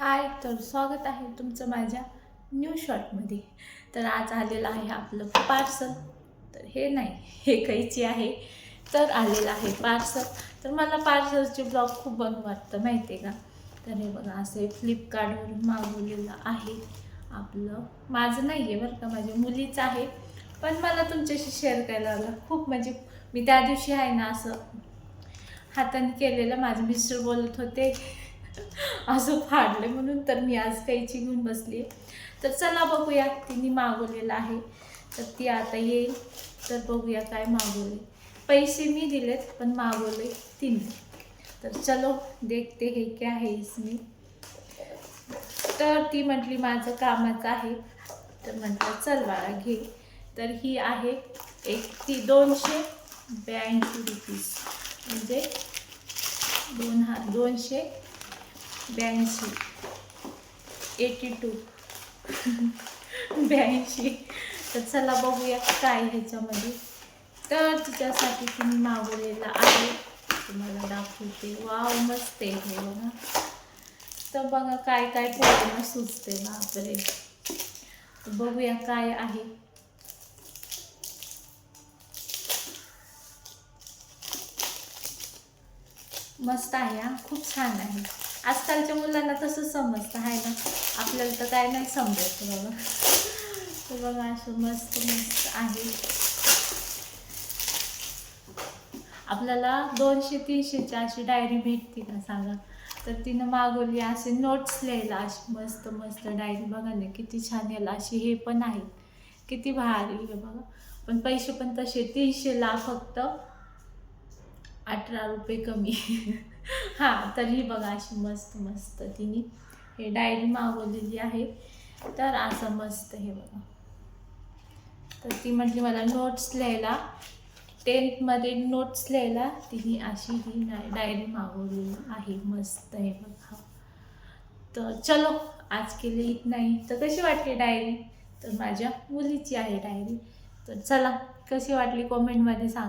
हाय तर स्वागत आहे तुमचं माझ्या न्यू शॉर्टमध्ये तर आज आलेलं आहे आपलं पार्सल तर हे नाही हे कैची आहे. तर आलेलं आहे पार्सल तर मला पार्सलचे ब्लॉग खूप बनू वाटतं माहिती आहे का? तर हे बघा असे फ्लिपकार्टवरून मागवलेलं आहे आपलं. माझं नाही आहे बरं का माझ्या मुलीचं आहे. पण मला तुमच्याशी शेअर करायला आलं. खूप म्हणजे मी त्या दिवशी आहे ना असं हाताने केलेलं. माझे मिस्टर बोलत होते असं फाडलं म्हणून तर मी आज कैची घेऊन बसली तर चला बघूया तिने मागवलेलं आहे. तर ती आता येईल. तर बघूया काय मागवले पैसे मी दिलेत पण मागवले तिने. तर चलो देखते हे क्या है इसमें. तर ती म्हटली माझं कामाचं आहे. तर म्हटलं चल बाळा घे. तर ही आहे एक ती दोनशे ब्याऐंशी रुपीज. म्हणजे दोन हा दोनशे ब्याऐंशी. Eighty two. ब्याऐंशी. तर चला बघूया काय ह्याच्यामध्ये. तर तिच्यासाठी तुम्ही मागवलेला आहे. तुम्हाला दाखवते. वाव मस्त आहे हे बघा. तर बघा काय काय पोरांना सुचते बापरे. तर बघूया काय आहे. मस्त आहे हा. खूप छान आहे. आजकालच्या मुलांना तसं समजतं आहे ना? आपल्याला तर काय नाही समजत बघा तर बघा असं मस्त मस्त आहे. आपल्याला दोनशे तीनशेची अशी डायरी भेटते का सांगा. तर तिनं मागवली असे नोट्स लिहायला अशी मस्त मस्त डायरी बघा ना किती छान यायला अशी हे पण आहेत किती भारी आहे बघा पण पैसे पण तसे तीनशेला फक्त अठरा रुपये कमी. हां तरी बघा अशी मस्त मस्त तिने हे डायरी मागवलेली आहे. तर असं मस्त हे बघा. तर ती म्हटली मला नोट्स लिहायला. टेन्थमध्ये नोट्स लिहायला तिने अशी ही डायरी मागवलेली आहे. मस्त आहे बघा. तर चलो आज केली इत नाही. तर कशी वाटली डायरी तर माझ्या मुलीची आहे डायरी तर चला कशी वाटली कॉमेंटमध्ये सांग.